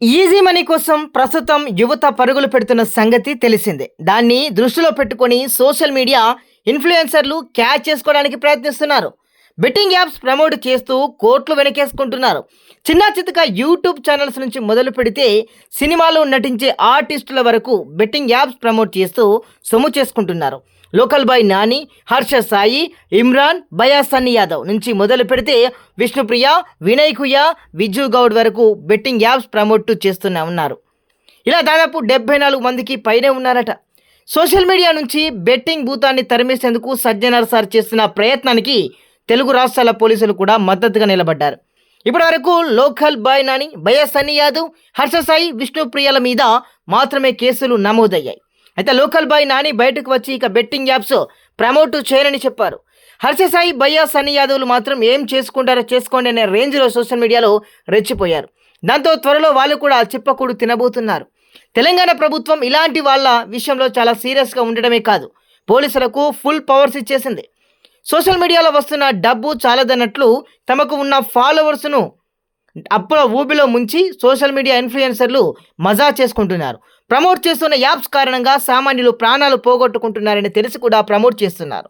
Easy money కోసం ప్రస్తుతం యువత పరుగులు పెడుతున్న సంగతి తెలిసిందే దాన్ని దృష్టిలో పెట్టుకొని సోషల్ మీడియా ఇన్ఫ్లుయెన్సర్లు క్యాచ్ చేసుకోవడానికి ప్రయత్నిస్తున్నారు బెట్టింగ్ యాప్స్ ప్రమోట్ చేస్తూ కోట్లు వెనకేసుకుంటున్నారు. చిన్న చితక యూట్యూబ్ ఛానల్స్ నుంచి మొదలు పెడితే సినిమాలో నటించే ఆర్టిస్టుల వరకు బెట్టింగ్ యాప్స్ ప్రమోట్ చేస్తూ సొమ్ము చేసుకుంటున్నారు. లోకల్ బాయ్ నాని హర్ష సాయి ఇమ్రాన్ బయాసన్ని యాదవ్ నుంచి మొదలు పెడితే విష్ణుప్రియ వినయ్ కుయా విజు గౌడ్ వరకు బెట్టింగ్ యాప్స్ ప్రమోట్ చేస్తూనే ఉన్నారు. ఇలా దాదాపు డెబ్బై నాలుగు మందికి పైనే ఉన్నారట. సోషల్ మీడియా నుంచి బెట్టింగ్ భూతాన్ని తరిమేసేందుకు సజ్జనార్ సార్ చేస్తున్న ప్రయత్నానికి తెలుగు రాష్ట్రాల పోలీసులు కూడా మద్దతుగా నిలబడ్డారు. ఇప్పటి వరకు లోకల్ బాయ్ నాని బయ సన్నీ యాదవ్ హర్ష సాయి విష్ణుప్రియల మీద మాత్రమే కేసులు నమోదయ్యాయి. అయితే లోకల్ బాయ్ నాని బయటకు వచ్చి ఇక బెట్టింగ్ యాప్స్ ప్రమోట్ చేయరని చెప్పారు. హర్ష సాయి బయ్యా సన్నీ యాదవ్లు మాత్రం ఏం చేసుకుంటారో చేసుకోండి అనే రేంజ్లో సోషల్ మీడియాలో రెచ్చిపోయారు. దాంతో త్వరలో వాళ్ళు కూడా చిప్పకూడు తినబోతున్నారు. తెలంగాణ ప్రభుత్వం ఇలాంటి వాళ్ళ విషయంలో చాలా సీరియస్గా ఉండడమే కాదు. పోలీసులకు ఫుల్ పవర్స్ ఇచ్చేసింది. సోషల్ మీడియాలో వస్తున్న డబ్బు చాలదన్నట్లు తమకు ఉన్న ఫాలోవర్స్ను అప్పుల ఊబిలో ముంచి సోషల్ మీడియా ఇన్ఫ్లుయెన్సర్లు మజా చేసుకుంటున్నారు. ప్రమోట్ చేస్తున్న యాప్స్ కారణంగా సామాన్యులు ప్రాణాలు పోగొట్టుకుంటున్నారని తెలిసి కూడా ప్రమోట్ చేస్తున్నారు.